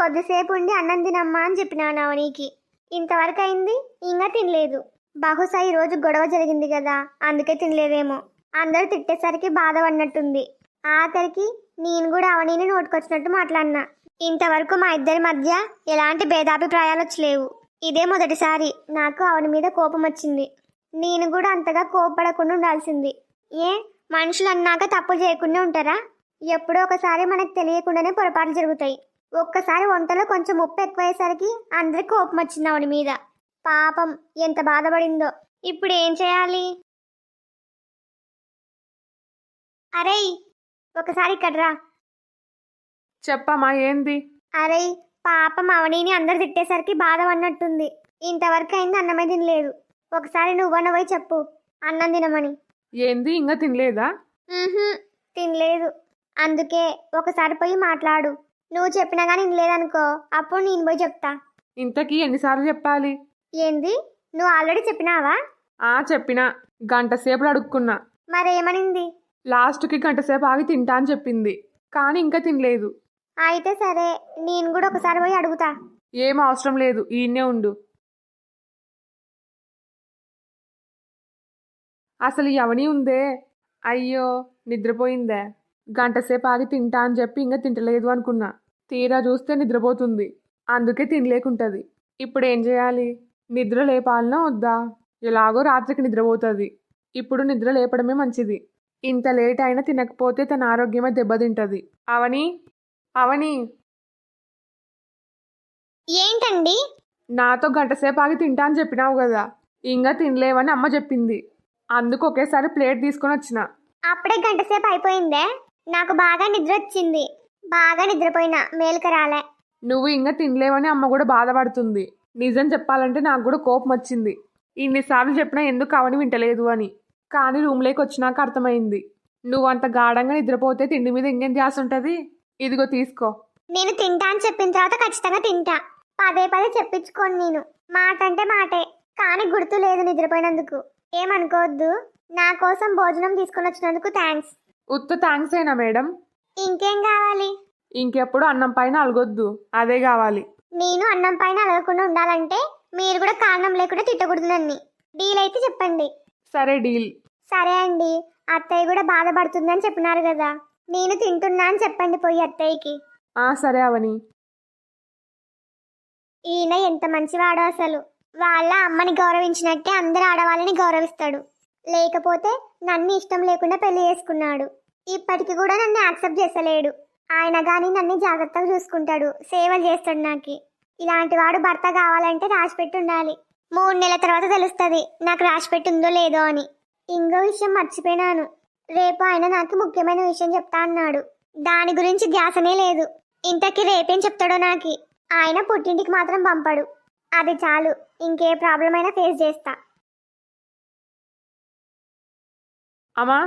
కొద్దిసేపు ఉండి అన్నం తినమ్మా అని చెప్పినాను అవనీకి ఇంతవరకు అయింది ఇంకా తినలేదు. బహుశా ఈ రోజు గొడవ జరిగింది కదా అందుకే తినలేదేమో. అందరూ తిట్టేసరికి బాధపడినట్టుంది ఆఖరికి నేను కూడా అవనీని నోటుకొచ్చినట్టు మాట్లాడినా. ఇంతవరకు మా ఇద్దరి మధ్య ఎలాంటి భేదాభిప్రాయాలు వచ్చలేవు. ఇదే మొదటిసారి నాకు అవని మీద కోపం వచ్చింది. నేను కూడా అంతగా కోపపడకుండా ఉండాల్సింది. ఏ మనుషులు అన్నాక తప్పులు చేయకుండా ఉంటారా? ఎప్పుడో ఒకసారి మనకు తెలియకుండానే పొరపాట్లు జరుగుతాయి. ఒక్కసారి వంటలో కొంచెం ఉప్పు ఎక్కువయ్యేసరికి అందరికి కోపం వచ్చింది ఆవిడ మీద. పాపం ఎంత బాధపడిందో. ఇప్పుడు ఏం చేయాలి? అరే ఒకసారి ఇక్కడ రా. చెప్పమ్మా ఏంది? అరే పాపం అవనీని అందరు తిట్టేసరికి బాధ పడినట్టుంది ఇంతవరకు అయింది అన్నమే తినలేదు. ఒకసారి నువ్వన్న పోయి చెప్పు. అన్నం తినమని. ఏంది ఇంకా తినలేదా? తినలేదు. అందుకే ఒకసారి పోయి మాట్లాడు. నువ్వు చెప్పినా కానీ వినలేదనుకో అప్పుడు నేను పోయి చెప్తా. ఇంతకీ ఎన్నిసార్లు చెప్పాలి? ఏంది? నువ్వు ఆల్రెడీ చెప్పినావా? ఆ చెప్పినా. గంట సేపులు అడుక్కున్నా. మరేమనింది లాస్ట్కి గంట సేపు ఆగి తింటా అని చెప్పింది. కానీ ఇంకా తినలేదు. అయితే సరే నేను కూడా ఒకసారి పోయి అడుగుతా. ఏం అవసరం లేదు ఈయనే ఉండు. అసలు ఎవని ఉందే? అయ్యో నిద్రపోయిందే. గంట సేపు ఆగి తింటా అని చెప్పి ఇంకా తింటలేదు అనుకున్నా. తీరా చూస్తే నిద్రపోతుంది. అందుకే తినలేకుంటది. ఇప్పుడు ఏం చేయాలి? నిద్ర లేపాలనా వద్దా? ఎలాగో రాత్రికి నిద్రపోతుంది. ఇప్పుడు నిద్ర లేపడమే మంచిది. ఇంత లేట్ అయినా తినకపోతే తన ఆరోగ్యమే దెబ్బతింటది. అవని? అవని? ఏంటండి? నాతో గంట సేపు ఆగి తింటా అని చెప్పినావు కదా. ఇంకా తినలేవని అమ్మ చెప్పింది. అందుకు ఒకేసారి ప్లేట్ తీసుకొని వచ్చిన. అప్పుడే గంట సేపు అయిపోయిందే. నాకు బాగా నిద్ర వచ్చింది బాగా నిద్రపోయినా మేలుక రాలే. నువ్వు ఇంకా తినలేవని అమ్మ కూడా బాధపడుతుంది. నిజం చెప్పాలంటే నాకు కూడా కోపం వచ్చింది. ఇన్నిసార్లు చెప్పినా ఎందుకు అవని వింటలేదు అని. కానీ రూమ్లోకి వచ్చినాక అర్థమైంది. నువ్వు అంత గాఢంగా నిద్రపోతే తిండి మీద ఇంకేం ధ్యాస ఉంటుంది? ఇదిగో తీసుకో. నేను తింటా అని చెప్పిన తర్వాత ఖచ్చితంగా తింటా. పదే పదే చెప్పించుకోను నేను. మాట అంటే మాటే. కానీ గుర్తు లేదు నిద్రపోయినందుకు. ఏమనుకోవద్దు. నా కోసం భోజనం తీసుకొని వచ్చినందుకు థ్యాంక్స్ ఉత్త థ్యాంక్స్ అయినా మేడం? ఇంకేం కావాలి? ఇంకెప్పుడు అన్నం పైన అలగొద్దు. అదే కావాలి. నేను అన్నం పైన అలగకుండా ఉండాలంటే మీరు కూడా కారణం లేకుండా తిట్టకూడదు నన్ను. డీల్ అయితే చెప్పండి. సరే డీల్. సరే అండి. అత్తయ్య కూడా బాధపడుతుందని చెప్పినారు కదా. నేను తింటున్నా అని చెప్పండి పోయి అత్తయ్యకి. ఆ సరే అవని. ఈయన ఎంత మంచివాడో అసలు. వాళ్ళ అమ్మని గౌరవించినట్టే అందరు ఆడవాళ్ళని గౌరవిస్తాడు. లేకపోతే నన్ను ఇష్టం లేకుండా పెళ్ళి చేసుకున్నాడు. ఇప్పటికి కూడా నన్ను యాక్సెప్ట్ చేసలేడు ఆయన కానీ నన్ను జాగ్రత్తగా చూసుకుంటాడు. సేవలు చేస్తాడు నాకు. ఇలాంటి వాడు భర్త కావాలంటే రాసిపెట్టి ఉండాలి. మూడు నెలల తర్వాత తెలుస్తుంది నాకు రాసిపెట్టి ఉందో లేదో అని. ఇంకో విషయం మర్చిపోయినాను. రేపు ఆయన నాకు ముఖ్యమైన విషయం చెప్తా అన్నాడు. దాని గురించి ధ్యాసనే లేదు. ఇంతకీ రేపేం చెప్తాడో నాకు? ఆయన పుట్టింటికి మాత్రం పంపడు. అది చాలు ఇంకే ప్రాబ్లం అయినా ఫేస్ చేస్తా. అమ్మా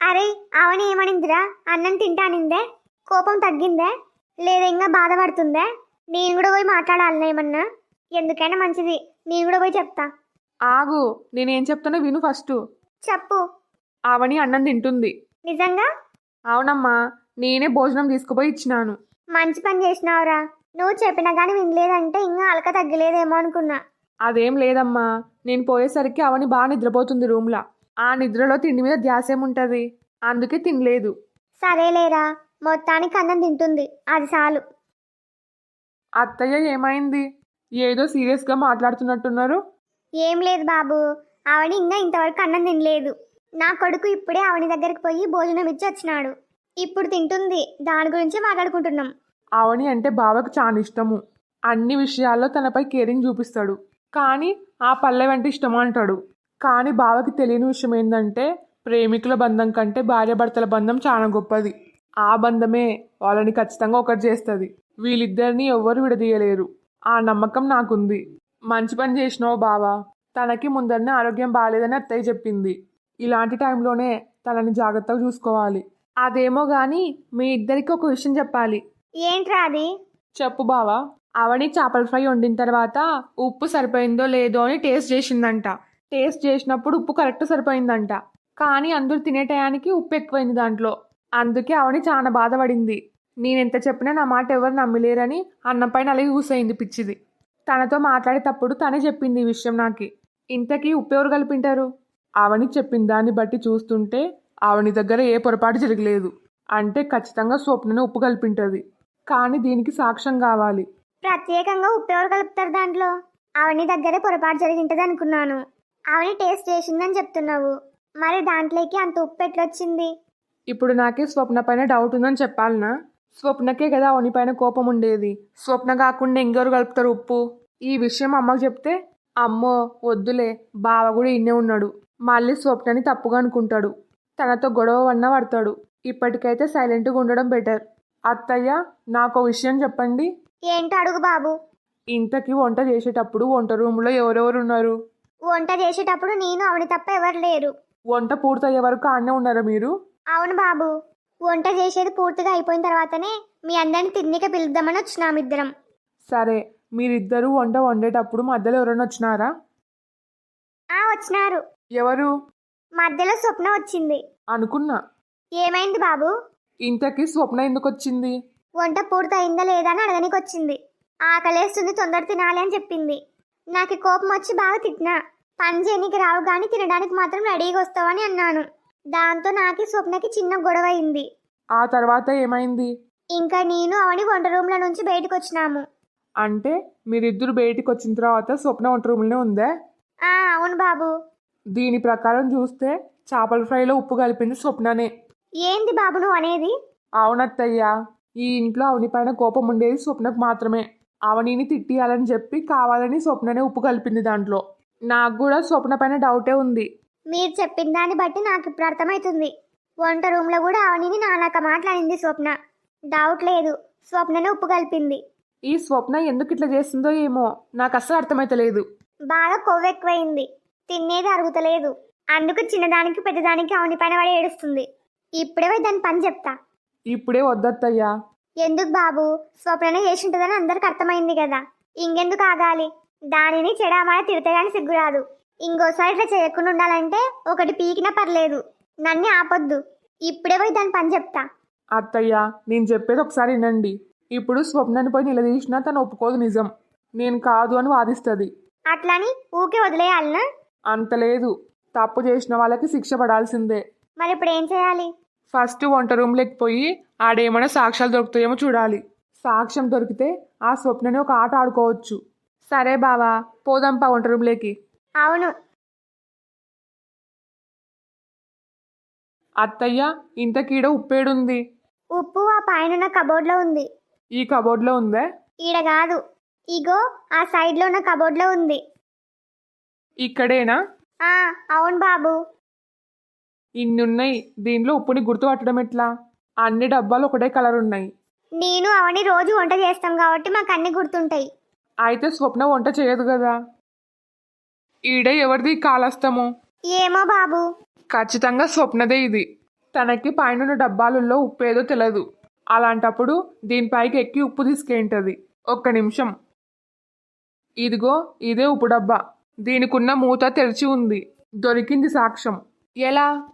అరే అవని ఏమనిందిరా? అన్నం తింటానిందే? కోపం తగ్గిందే? లేదా ఇంకా బాధపడుతుందే? నేను కూడా పోయి మాట్లాడాలన్నా ఏమన్నా? ఎందుకైనా మంచిది. నేను కూడా పోయి చెప్తా. ఆగు నేనేం చెప్తానో విను ఫస్ట్. చెప్పు. అవని అన్నం తింటుంది. నిజంగా? అవునమ్మా నేనే భోజనం తీసుకుపోయి ఇచ్చినాను. మంచి పని చేసినావురా. నువ్వు చెప్పినా కానీ వినలేదంటే ఇంకా అలక తగ్గలేదేమో అనుకున్నా. అదేం లేదమ్మా నేను పోయేసరికి అవని బాగా నిద్రపోతుంది రూమ్లో. ఆ నిద్రలో తిండి మీద ధ్యాస ఏముంటుంది అందుకే తినలేదు. సరేలేరా మొత్తానికి అన్నం తింటుంది. అది చాలు. అత్తయ్య ఏమైంది? ఏదో సీరియస్గా మాట్లాడుతున్నట్టున్నారు. ఏం లేదు బాబు. ఆవిడ ఇంకా ఇంతవరకు అన్నం తినలేదు. నా కొడుకు ఇప్పుడే ఆవిడ దగ్గరికి పోయి భోజనం ఇచ్చి వచ్చినాడు. ఇప్పుడు తింటుంది. దాని గురించి మాట్లాడుకుంటున్నాం. అవని అంటే బావకు చాలా ఇష్టము. అన్ని విషయాల్లో తనపై కేరింగ్ చూపిస్తాడు. కానీ ఆ పల్లె వెంట ఇష్టం అంటాడు కానీ బావకి తెలియని విషయం ఏంటంటే ప్రేమికుల బంధం కంటే భార్యాభర్తల బంధం చాలా గొప్పది. ఆ బంధమే వాళ్ళని ఖచ్చితంగా ఒకటి చేస్తుంది. వీళ్ళిద్దరిని ఎవ్వరు విడదీయలేరు. ఆ నమ్మకం నాకుంది. మంచి పని చేసినావు బావా. తనకి ముందరనే ఆరోగ్యం బాగాలేదని అత్తయ్య చెప్పింది. ఇలాంటి టైంలోనే తనని జాగ్రత్తగా చూసుకోవాలి. అదేమో కానీ మీ ఇద్దరికి ఒక విషయం చెప్పాలి. ఏంట్రా అది? చెప్పు బావా. అవని చేపల ఫ్రై వండిన తర్వాత ఉప్పు సరిపోయిందో లేదో అని టేస్ట్ చేసిందంట. టేస్ట్ చేసినప్పుడు ఉప్పు కరెక్ట్ సరిపోయిందంట. కానీ అందరూ తినే టయానికి ఉప్పు ఎక్కువైంది దాంట్లో. అందుకే అవని చాలా బాధపడింది. నేనెంత చెప్పినా నా మాట ఎవరు నమ్మలేరని అన్నం పైన అలాగే ఊసైంది పిచ్చిది. తనతో మాట్లాడేటప్పుడు తనే చెప్పింది ఈ విషయం నాకు. ఇంతకీ ఉప్పు ఎవరు కలిపింటారు? ఆవని చెప్పిన దాన్ని బట్టి చూస్తుంటే ఆవని దగ్గర ఏ పొరపాటు జరగలేదు. అంటే ఖచ్చితంగా స్వప్నను ఉప్పు కలిపింటది. కానీ దీనికి సాక్ష్యం కావాలి. ప్రత్యేకంగా ఉప్పు ఎవరు కలుపుతారు దాంట్లో? అవని దగ్గరే పొరపాటు జరిగింటది అనుకున్నాను. అవని టేస్ట్ చేసిందని చెప్తున్నావు. మరి దాంట్లోకి అంత ఉప్పు ఎట్లొచ్చింది? ఇప్పుడు నాకే స్వప్న పైన డౌట్ ఉందని చెప్పాలనా? స్వప్నకే కదా అవని పైన కోపం ఉండేది. స్వప్న కాకుండా ఇంకెవరు కలుపుతారు ఉప్పు? ఈ విషయం అమ్మకు చెప్తే అమ్మో వద్దులే బావ కూడా ఇన్నే ఉన్నాడు. మళ్ళీ స్వప్నని తప్పుగా అనుకుంటాడు. తనతో గొడవ వన్న పడతాడు. ఇప్పటికైతే సైలెంట్గా ఉండడం బెటర్ అత్తయ్య నాకు విషయం చెప్పండి. ఏంటో అడుగు బాబు. ఇంతకీ వంట చేసేటప్పుడు వంట రూమ్లో ఎవరెవరు ఉన్నారు? వంట చేసేటప్పుడు నేను అవని తప్ప ఎవరు లేరు. వంట పూర్తయ్యే వరకు ఆడనే ఉన్నారా మీరు? అవును బాబు. వంట చేసేది పూర్తిగా అయిపోయిన తర్వాతనే మీ అందరిని తిన్నిక పిలుద్దామని వచ్చినాం ఇద్దరం. సరే మీరిద్దరూ వంట వండేటప్పుడు మధ్యలో ఎవరైనా వచ్చినారా? ఆ వచ్చినారు. ఎవరు? మధ్యలో స్వప్న వచ్చింది. అనుకున్నా. ఏమైంది బాబు? ఇంతకీ స్వప్న ఎందుకు వచ్చింది? వంట పూర్తయిందా లేదా అని అడగనికి వచ్చింది ఆకలేస్తుంది తొందర తినాలి అని చెప్పింది. నాకు కోపం వచ్చి బాగా తిట్టినా. పని చేయనికి రావు కానీ తినడానికి మాత్రం రెడీగా వస్తావని అన్నాను. దాంతో నాకు స్వప్నకి చిన్న గొడవ అయింది ఆ తర్వాత ఏమైంది? ఇంకా నేను అవని వంట రూమ్ల నుంచి బయటకు వచ్చినాము అంటే మీరిద్దరు బయటికి వచ్చిన తర్వాత స్వప్న వంట రూమ్లోనే ఉందా? ఆ అవును బాబు. దీని ప్రకారం చూస్తే చేపల ఫ్రైలో ఉప్పు కలిపింది స్వప్ననే. ఏంది బాబు నువ్వు అనేది? అవునత్తయ్యా ఈ ఇంట్లో అవని పైన కోపం ఉండేది స్వప్నకు మాత్రమే. అవనిని తిట్టియాలని చెప్పి కావాలని స్వప్ననే ఉప్పు కలిపింది దాంట్లో. నాకు కూడా స్వప్న పైన డౌటే ఉంది. మీరు చెప్పిన దాన్ని బట్టి నాకు ఇప్పుడు అర్థమవుతుంది వంట రూమ్లో కూడా అవనిని నానాక మాట్లాడింది స్వప్న. డౌట్ లేదు. స్వప్ననే ఉప్పు కలిపింది. ఈ స్వప్న ఎందుకు ఇట్లా చేస్తుందో ఏమో నాకు అస్సలు అర్థమైతలేదు. బాగా కొవ్వు ఎక్కువైంది. తినేది అరుగుతలేదు. అందుకు చిన్నదానికి పెద్దదానికి అవని పైన పడి ఏడుస్తుంది. ఇప్పుడే పోయి దాని పని చెప్తా. ఇప్పుడే వద్దత్తయ్యా. ఎందుకు బాబు? స్వప్ననే చేసి ఉంటుందని అందరికి అర్థమైంది కదా. ఇంకెందుకు ఆగాలి? దానిని చెడామాడ తిడితే గాని సిగ్గురాదు ఇంకోసారి ఇట్లా చేయకుండా ఉండాలంటే ఒకటి పీకినా పర్లేదు. నన్ను ఆపొద్దు. ఇప్పుడే పోయి దాని పని చెప్తా. అత్తయ్య నేను చెప్పేది ఒకసారి వినండి. ఇప్పుడు స్వప్నని పోయి నిలదీసినా తను ఒప్పుకోదు నిజం. నేను కాదు అని వాదిస్తుంది. అట్లని ఊకే వదిలేయాలనా? అంత లేదు. తప్పు చేసిన వాళ్ళకి శిక్ష పడాల్సిందే. మరి ఇప్పుడు ఏం చేయాలి? ఫస్ట్ వంట రూమ్లోకి పోయి ఆడేమైనా సాక్ష్యాలు దొరుకుతాయేమో చూడాలి. సాక్ష్యం దొరికితే ఆ స్వప్నని ఒక ఆట ఆడుకోవచ్చు. సరే బావా పోదాంపా వంట రూమ్లోకి. అవును. అత్తయ్య ఇంతకీడ ఉప్పేడుంది ఉప్పు ఆ పైన కబోర్డ్లో ఉంది. ఈ కబోర్డ్లో ఉందే? ఈడ కాదు. ఇగో ఆ సైడ్లో ఉన్న కబోర్డ్లో ఉంది. ఇక్కడేనా? ఆ అవును బాబు. ఇన్ని ఉన్నాయి దీనిలో ఉప్పుని గుర్తుపట్టడం ఎట్లా? అన్ని డబ్బాలు ఒకటే కలర్ ఉన్నాయి నేను అవని రోజు వంట చేస్తాం కాబట్టి మాకు అన్ని గుర్తుంటాయి. అయితే స్వప్న వంట చేయదు కదా? ఈడే ఎవరిది కాలస్తము? ఏమో బాబు. ఖచ్చితంగా స్వప్నదే ఇది. తనకి పైన డబ్బాలలో ఉప్పు ఏదో తెలియదు అలాంటప్పుడు దీనిపైకి ఎక్కి ఉప్పు తీసుకేంటది? ఒక్క నిమిషం. ఇదిగో ఇదే ఉప్పు డబ్బా. దీనికున్న మూత తెరిచి ఉంది. దొరికింది సాక్ష్యం. ఎలా?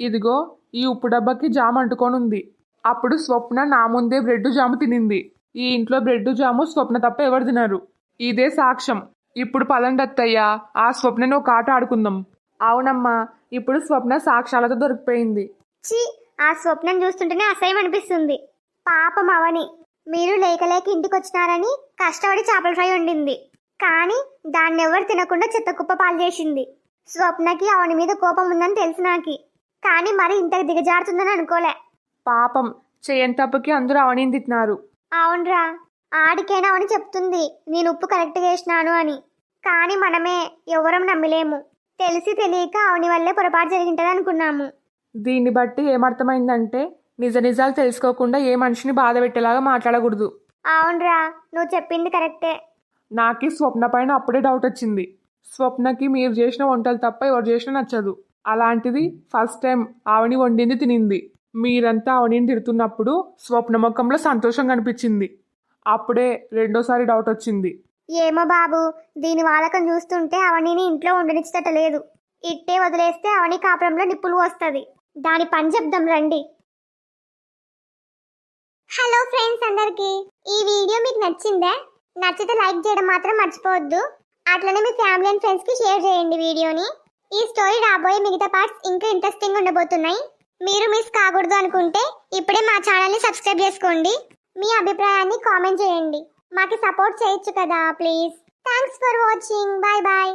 ఇదిగో ఈ ఉప్పు డబ్బాకి జామ అంటుకొని ఉంది అప్పుడు స్వప్న నా ముందే బ్రెడ్ జాము తినింది. ఈ ఇంట్లో బ్రెడ్ జాము స్వప్న తప్ప ఎవరు తినరు. ఇదే సాక్ష్యం. ఇప్పుడు పదండి అత్తయ్య ఆ స్వప్నని ఒక ఆట ఆడుకుందాం. అవునమ్మా ఇప్పుడు స్వప్న సాక్ష్యాలతో దొరికిపోయింది. ఛీ ఆ స్వప్నం చూస్తుంటేనే అసహ్యం అనిపిస్తుంది. పాపం అవని. మీరు లేక లేక ఇంటికి వచ్చినారని కష్టపడి చేపల ఫ్రై వండింది. కానీ దాన్ని ఎవరు తినకుండా చెత్త కుప్ప పాలు చేసింది. స్వప్నకి అవని మీద కోపం ఉందని తెలిసి నాకి. కానీ మరి ఇంత దిగజారుతుందని అనుకోలే. పాపం చేయని తప్పుకి అందరూ అవనీని తిట్టినారు అవునరా ఆడికైనా అవని చెప్తుంది నేను ఉప్పు కరెక్ట్గా వేసినాను అని. కానీ మనమే ఎవరం నమ్మలేము. తెలిసి తెలియక అవని వల్లే పొరపాటు జరిగింటది అనుకున్నాము. దీన్ని బట్టి ఏమర్థమైందంటే నిజ నిజాలు తెలుసుకోకుండా ఏ మనిషిని బాధ పెట్టేలాగా మాట్లాడకూడదు. అవునరా నువ్వు చెప్పింది కరెక్టే. నాకు స్వప్న పైన అప్పుడే డౌట్ వచ్చింది. స్వప్నకి మీరు చేసిన వంటలు తప్ప ఎవరు చేసినా నచ్చదు. అలాంటిది ఫస్ట్ టైం ఆవని వండింది తినింది. మీరంతా ఆవనిని తిడుతున్నప్పుడు స్వప్న ముఖంలో సంతోషం కనిపించింది. అప్పుడే రెండోసారి డౌట్ వచ్చింది. ఏమో బాబు దీని వాలకం చూస్తుంటే అవనిని ఇంట్లో ఉండనిచ్చట లేదు. ఇట్టే వదిలేస్తే అవని కాపురంలో నిప్పులు వస్తుంది. దాని పని చెప్దాం రండి. హలో ఫ్రెండ్స్ అందరికి ఈ వీడియో మీకు నచ్చిందా? నచ్చితే లైక్ చేయడం మాత్రం మర్చిపోవద్దు. అట్లనే మీ ఫ్యామిలీ అండ్ ఫ్రెండ్స్కి షేర్ చేయండి వీడియోని. ఈ స్టోరీ రాబోయే మిగతా పార్ట్స్ ఇంకా ఇంట్రెస్టింగ్ ఉండబోతున్నాయి. మీరు మిస్ కాకూడదు అనుకుంటే ఇప్పుడే మా ఛానల్ని సబ్స్క్రైబ్ చేసుకోండి. మీ అభిప్రాయాన్ని కామెంట్ చేయండి. మాకు సపోర్ట్ చేయొచ్చు కదా please thanks for watching bye bye